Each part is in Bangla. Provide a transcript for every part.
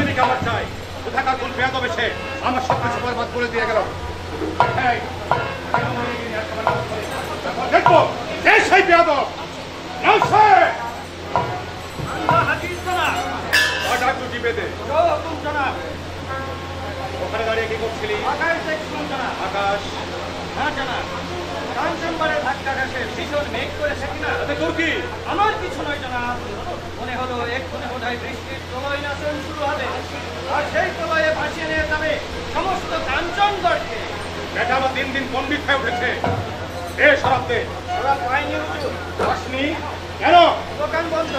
দিদিকে আমার চাই। কোথাকার কোন পেয়াদ হবে সে? আমার সব কিছু বরবাদ করে দিয়ে গেল। দেখব কে সেই পেয়াদ হঠাৎ দুটি বেঁধে। ওখানে দাঁড়িয়ে কি করছিলি? আকাশ তাতে তোর কি? আমার কিছু নয় জানা মনে হলো এক্ষুনি বোধ হয় বৃষ্টির প্রলয় নাচন শুরু হবে। আর সেই প্রলয়ে ভাসিয়ে নিয়ে যাবে সমস্ত কাঞ্চনগড়কে। বেটা আমার দিন দিন পণ্ডিত হয়ে উঠেছে? এ শরাবতে ওরা পায়নি হুজুর আসনি। কেন? দোকান বন্ধ।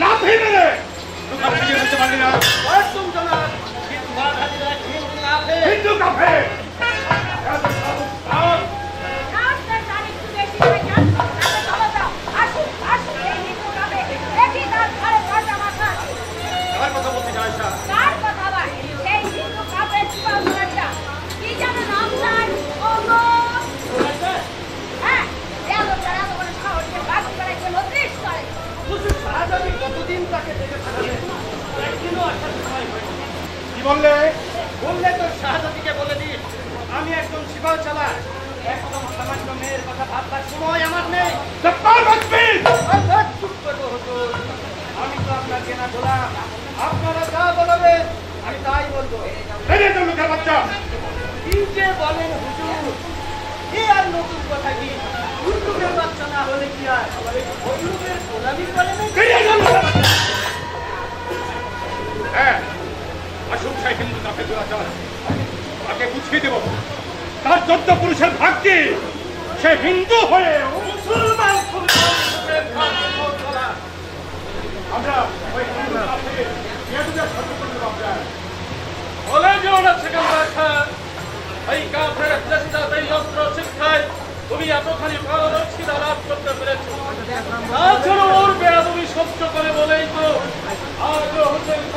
না ভেঙে রে দোকান থেকে বলতে পারলি না। একদম জানা না পেয়ে হিন্দু কাফে কি বললে? বললে তো শাহজাদিকে বলে দিস আমি একজন শিবাল চালা একদম সামান্য মেয়ের কথা ভাববার সময় আমার নেই। আর ধ্যাৎ, চুপ করব আমি তো আপনার কেনা গোলাম। আপনারা যা বলবেন আমি তাই বলব। কি যে বলেন হুজুর? এ আর নতুন কথা কি? উল্লুকের বাচ্চা না হলে কি আর? উল্লুকের গোলামি করে তাকে বুঝিয়ে দেব। তার চোদ্দ পুরুষের ভাগ্যে সে হিন্দু হয়ে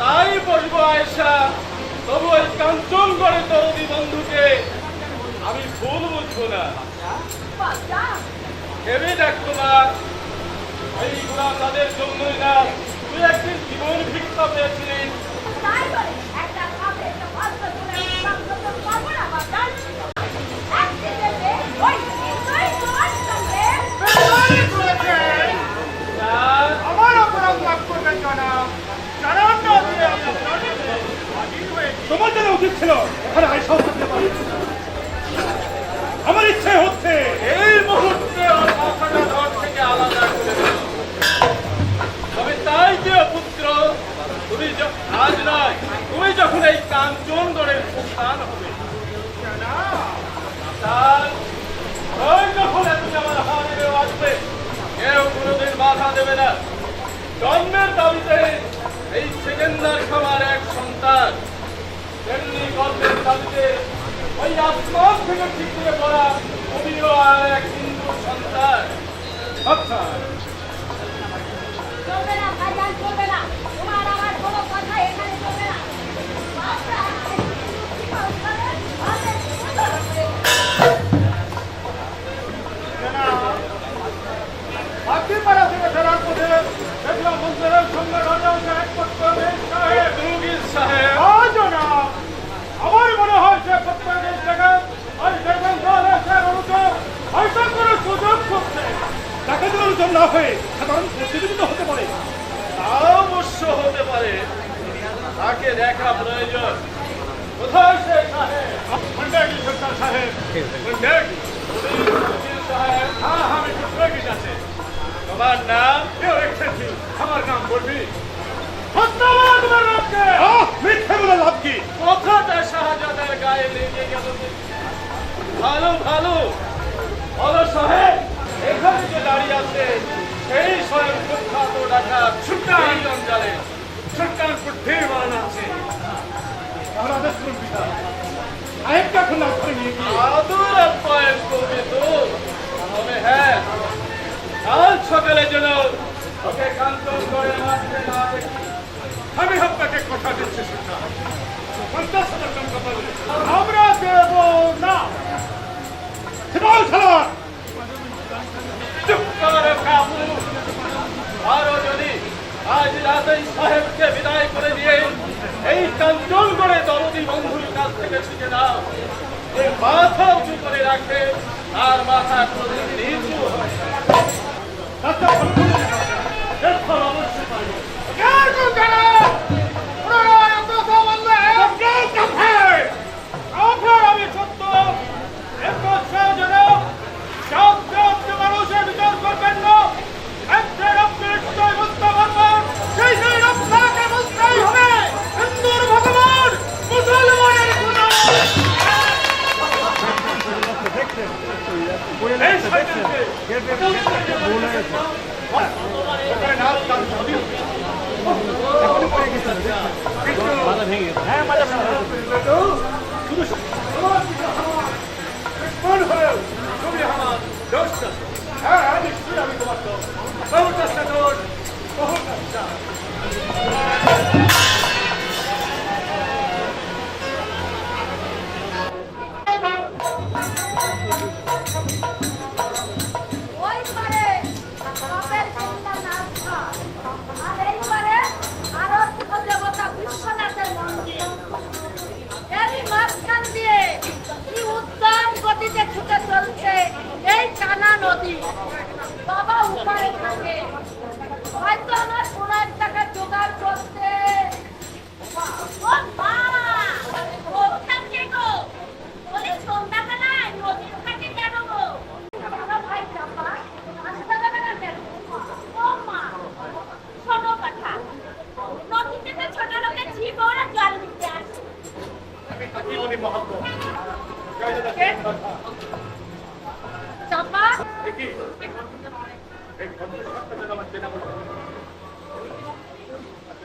তাই বলব আয়সা তবু ওই কাঞ্চনগড়ে তরুণী বন্ধুকে আমি ভুল বুঝব না। ভেবে দেখ তোমার এইগুলা তাদের জন্যই না, তুই একদিন জীবন ভিক্ষা পেয়েছিলিস তুমি যখন এই কাঞ্চনগড়ের প্রধান হবে যখন তুমি আমার হারিয়ে আসবে, কেউ কোনোদিন বাধা দেবে না। জন্মের দাবিতে এই সেকেন্দার খামার এক সন্তান। তেমনি গল্পের দাবিতে ওই আসমান থেকে ঠিক করে পড়া তুমিও আর এক হিন্দু সন্তান। আচ্ছা অনুযায়ী না হয়ে সাধারণ প্রতিযোগিতা হতে পারে। তা অবশ্য হতে পারে। তাকে দেখা প্রয়োজন। কোথায় সে সাহেব? সরকার সাহেব। হ্যাঁ হ্যাঁ আমি প্রতিযোগিত আছে তোমার নাম? কেউ রেখেছি। আমার নাম বলবি? কথাটা শাহজাদার গায়ে লেগে গেল। ভালো ভালো। বলো সাহেব। এখান থেকে দাঁড়িয়ে আছে, সেই স্বয়ং প্রখ্যাত ডাকা সুলতান জঞ্জালে সুলতান বুদ্ধিমান আছে। আরেকটা খোলা হ্যাঁ, যেন ওকে কান্ত করে মারতে না দেখি। আমরা দেব না। খেলার সাহেবকে বিদায় করে দিয়ে এই কাঞ্চন করে দরদি বন্ধুর কাছ থেকে শিখে দাও। যে মাথা উঁচু করে রাখে আর মাথা কোনদিন নিচু দোষটা হ্যাঁ হ্যাঁ আমি তোমার দোষ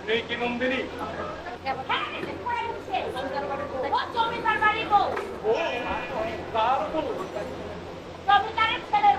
এই কি নন্দিনী জমিদার ছেলের